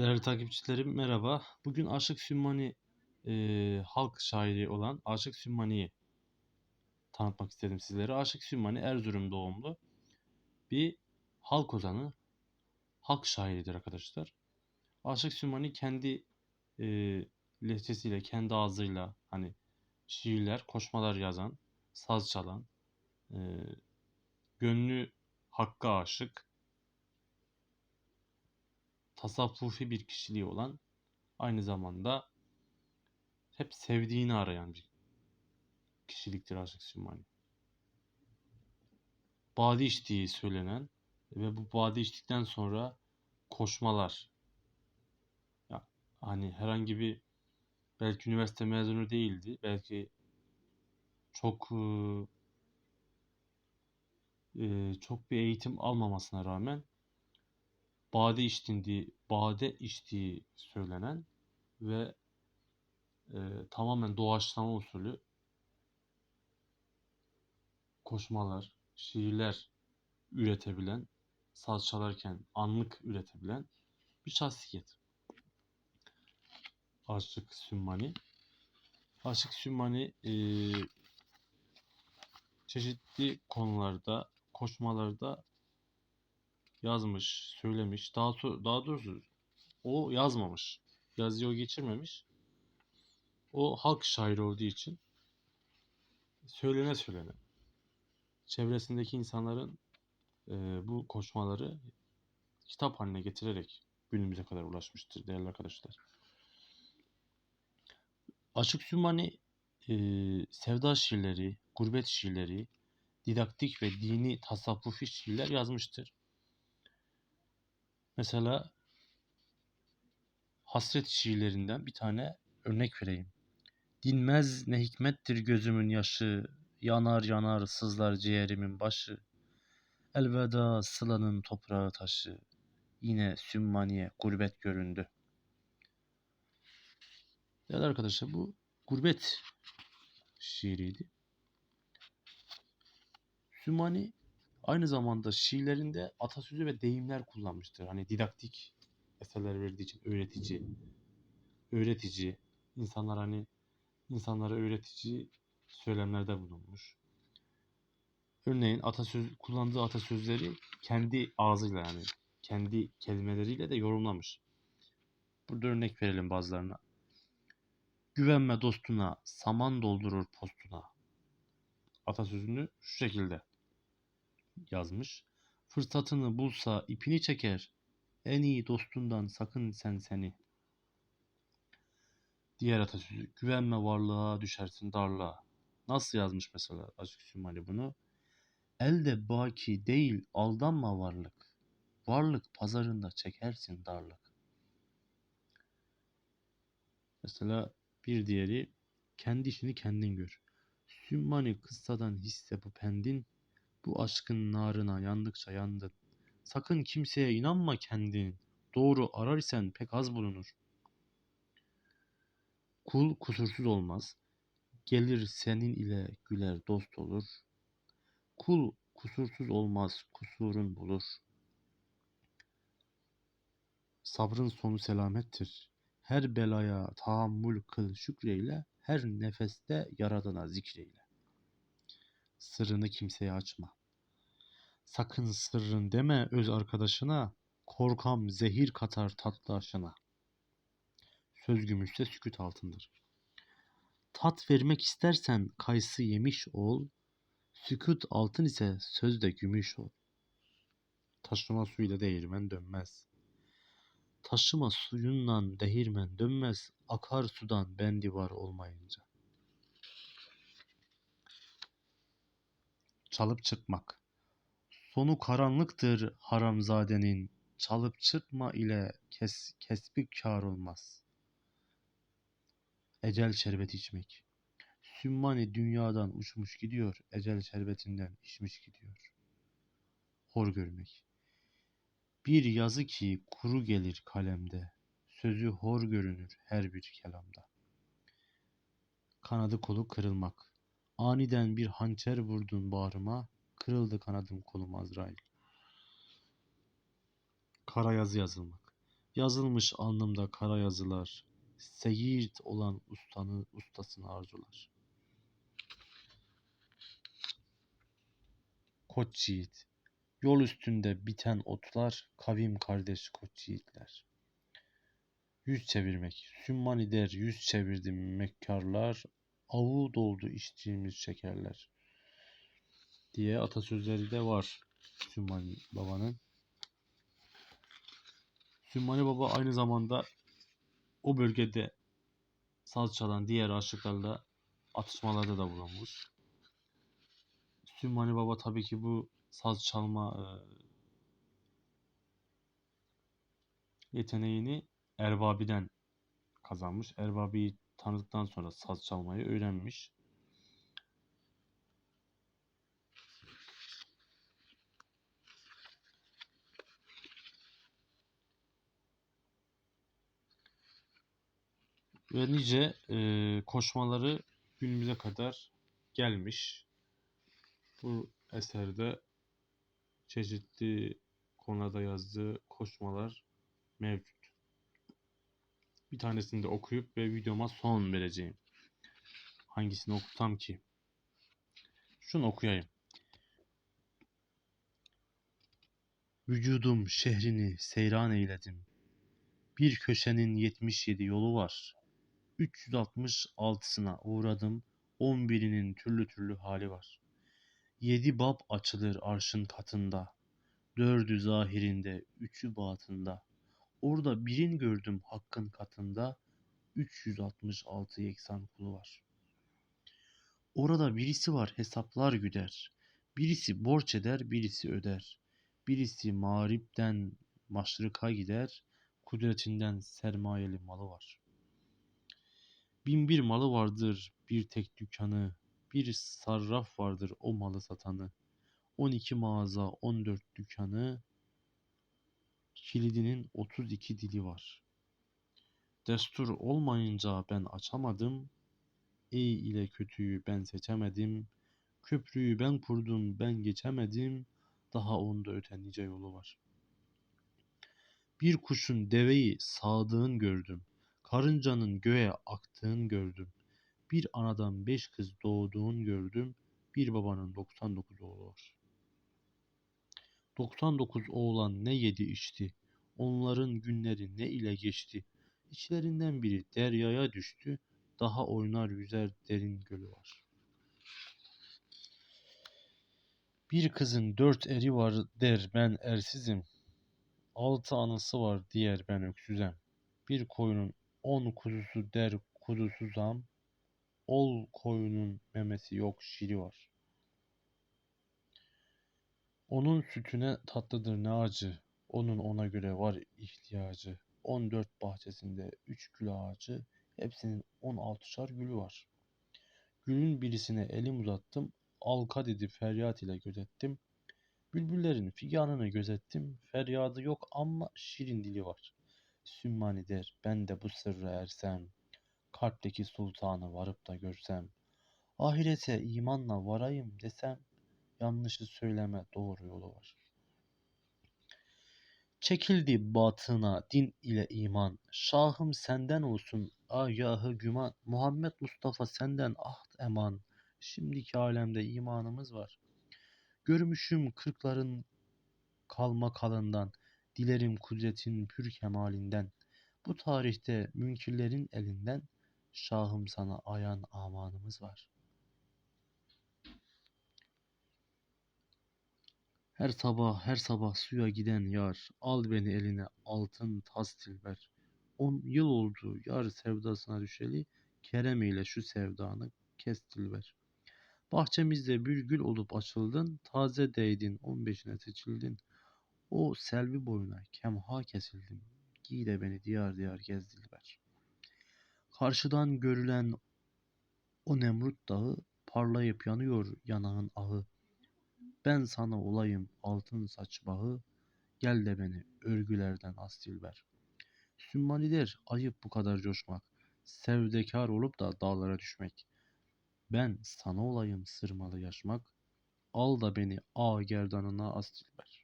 Değerli takipçilerim merhaba. Bugün Aşık Sümmani eee, halk şairi olan Aşık Sümmani'yi tanıtmak istedim sizlere. Aşık Sümmani Erzurum doğumlu bir halk ozanı, halk şairidir arkadaşlar. Aşık Sümmani kendi eee lehçesiyle, kendi ağzıyla hani şiirler, koşmalar yazan, saz çalan, eee, gönlü hakka aşık, tasavvufi bir kişiliği olan aynı zamanda hep sevdiğini arayan bir kişiliktir Aşık Sümmani. Bade içtiği söylenen ve bu bade içtikten sonra koşmalar. Ya, hani herhangi bir belki üniversite mezunu değildi. Belki çok ıı, eee, çok bir eğitim almamasına rağmen bade içtiği, bade içtiği söylenen ve e, tamamen doğaçlama usulü koşmalar, şiirler üretebilen, saz çalarken anlık üretebilen bir şahsiyet. Aşık Sümmani. Aşık Sümmani e, çeşitli konularda, koşmalarda yazmış, söylemiş. Daha daha doğrusu o yazmamış. Yazıyı o geçirmemiş. O halk şairi olduğu için söylene söylene çevresindeki insanların e, bu koşmaları kitap haline getirerek günümüze kadar ulaşmıştır değerli arkadaşlar. Aşık Sümmani e, sevda şiirleri, gurbet şiirleri, didaktik ve dini tasavvufi şiirler yazmıştır. Mesela hasret şiirlerinden bir tane örnek vereyim. Dinmez ne hikmettir gözümün yaşı, yanar yanar sızlar ciğerimin başı. Elveda sılanın toprağı taşı, yine sümmaniye gurbet göründü. Değerli arkadaşlar bu gurbet şiiriydi. Sümmani aynı zamanda şiirlerinde atasözü ve deyimler kullanmıştır. Hani didaktik eserler verdiği için öğretici, öğretici, insanlar hani insanlara öğretici söylemlerde bulunmuş. Örneğin atasöz kullandığı atasözleri kendi ağzıyla yani kendi kelimeleriyle de yorumlamış. Burada örnek verelim bazılarına. Güvenme dostuna, saman doldurur postuna. Atasözünü şu şekilde yazmış. Fırsatını bulsa ipini çeker. En iyi dostundan sakın sen seni. Diğer atasözü. Güvenme varlığa düşersin darlığa. Nasıl yazmış mesela Aşık Sümmani bunu? Elde baki değil aldanma varlık. Varlık pazarında çekersin darlık. Mesela bir diğeri kendi işini kendin gör. Sümmani kıssadan hisse bu pendin. Bu aşkın narına yandıkça yandın. Sakın kimseye inanma kendin. Doğru arar isen pek az bulunur. Kul kusursuz olmaz. Gelir senin ile güler dost olur. Kul kusursuz olmaz, kusurun bulur. Sabrın sonu selamettir. Her belaya tahammül kıl şükreyle, her nefeste yaradana zikreyle. Sırrını kimseye açma. Sakın sırrın deme öz arkadaşına, korkam zehir katar tatlı aşına. Söz gümüşse sükut altındır. Tat vermek istersen kayısı yemiş ol, sükut altın ise söz de gümüş ol. Taşıma suyla değirmen dönmez. Taşıma suyundan değirmen dönmez, akar sudan bendi var olmayınca. Çalıp çıkmak. Sonu karanlıktır haramzadenin, çalıp çırpma ile kes, kesbi kar olmaz. Ecel şerbeti içmek. Sümmani dünyadan uçmuş gidiyor, ecel şerbetinden içmiş gidiyor. Hor görmek. Bir yazı ki kuru gelir kalemde, sözü hor görünür her bir kelamda. Kanadı kolu kırılmak. Aniden bir hançer vurdun bağrıma, kırıldı kanadım kolum Azrail. Kara yazı yazılmak. Yazılmış alnımda kara yazılar. Seyit olan ustanı, ustasını arzular. Koç yiğit. Yol üstünde biten otlar, kavim kardeş koç yiğitler. Yüz çevirmek. Sümmani der yüz çevirdim mekkarlar. Avu doldu içtiğimiz şekerler. Diye atasözleri de var Sümmani Baba'nın. Sümmani Baba aynı zamanda o bölgede saz çalan diğer aşıklarla atışmalarda da bulunmuş. Sümmani Baba tabii ki bu saz çalma e, yeteneğini Erbabi'den kazanmış. Erbabi'yi tanıdıktan sonra saz çalmayı öğrenmiş. Ve nice e, koşmaları günümüze kadar gelmiş. Bu eserde çeşitli konularda yazdığı koşmalar mevcut. Bir tanesini de okuyup ve videoma son vereceğim. Hangisini okutsam ki? Şunu okuyayım. Vücudum şehrini seyran eyledim. Bir köşenin 77 yolu var. 366'sına uğradım. 11'inin türlü türlü hali var. Yedi bab açılır arşın katında. Dördü zahirinde, üçü batında. Orada birin gördüm hakkın katında. 366 yeksan kulu var. Orada birisi var hesaplar güder. Birisi borç eder, birisi öder. Birisi mağripten maşrika gider. Kudretinden sermayeli malı var. Bin bir malı vardır bir tek dükkanı. Bir sarraf vardır o malı satanı. 12 mağaza, 14 dükkanı. Kilidinin 32 dili var. Destur olmayınca ben açamadım. İyi ile kötüyü ben seçemedim. Köprüyü ben kurdum ben geçemedim. Daha onda öte nice yolu var. Bir kuşun deveyi sağdığın gördüm. Karıncanın göğe aktığın gördüm. Bir anadan beş kız doğduğun gördüm. Bir babanın 99 oğlu var. 99 oğlan ne yedi içti. Onların günleri ne ile geçti. İçlerinden biri deryaya düştü. Daha oynar yüzer derin gölü var. Bir kızın dört eri var der ben ersizim. Altı anası var diğer ben öksüzem. Bir koyunun on kuzusu der kudusuzam. Ol koyunun memesi yok şiri var. Onun sütüne tatlıdır ne acı. Onun ona göre var ihtiyacı. 14 bahçesinde 3 gül ağacı, hepsinin 16'şar gülü var. Gülün birisine elim uzattım, alka dedi feryat ile gözettim. Bülbüllerin figanını gözettim, feryadı yok ama şirin dili var. Sümmani der, ben de bu sırra ersem, kalpteki sultanı varıp da görsem, ahirete imanla varayım desem, yanlışı söyleme doğru yolu var. Çekildi batına din ile iman. Şahım senden olsun agahı güman. Muhammed Mustafa senden ahd eman. Şimdiki alemde imanımız var. Görmüşüm kırkların kalma kalından. Dilerim kudretin pür kemalinden. Bu tarihte münkirlerin elinden Şahım sana ayan amanımız var. Her sabah her sabah suya giden yar, al beni eline altın tas tilber. On yıl oldu yar sevdasına düşeli, kerem ile şu sevdanı kes dilber. Bahçemizde bir gül olup açıldın, taze değdin on beşine seçildin. O selvi boyuna kemha kesildim, giy de beni diyar diyar gez dilber. Karşıdan görülen o Nemrut dağı parlayıp yanıyor yanağın ahı. Ben sana olayım altın saç bağı, gel de beni örgülerden as dilber. Sümmani der, ayıp bu kadar coşmak, sevdekar olup da dağlara düşmek. Ben sana olayım sırmalı yaşmak, al da beni ağ gerdanına as dilber.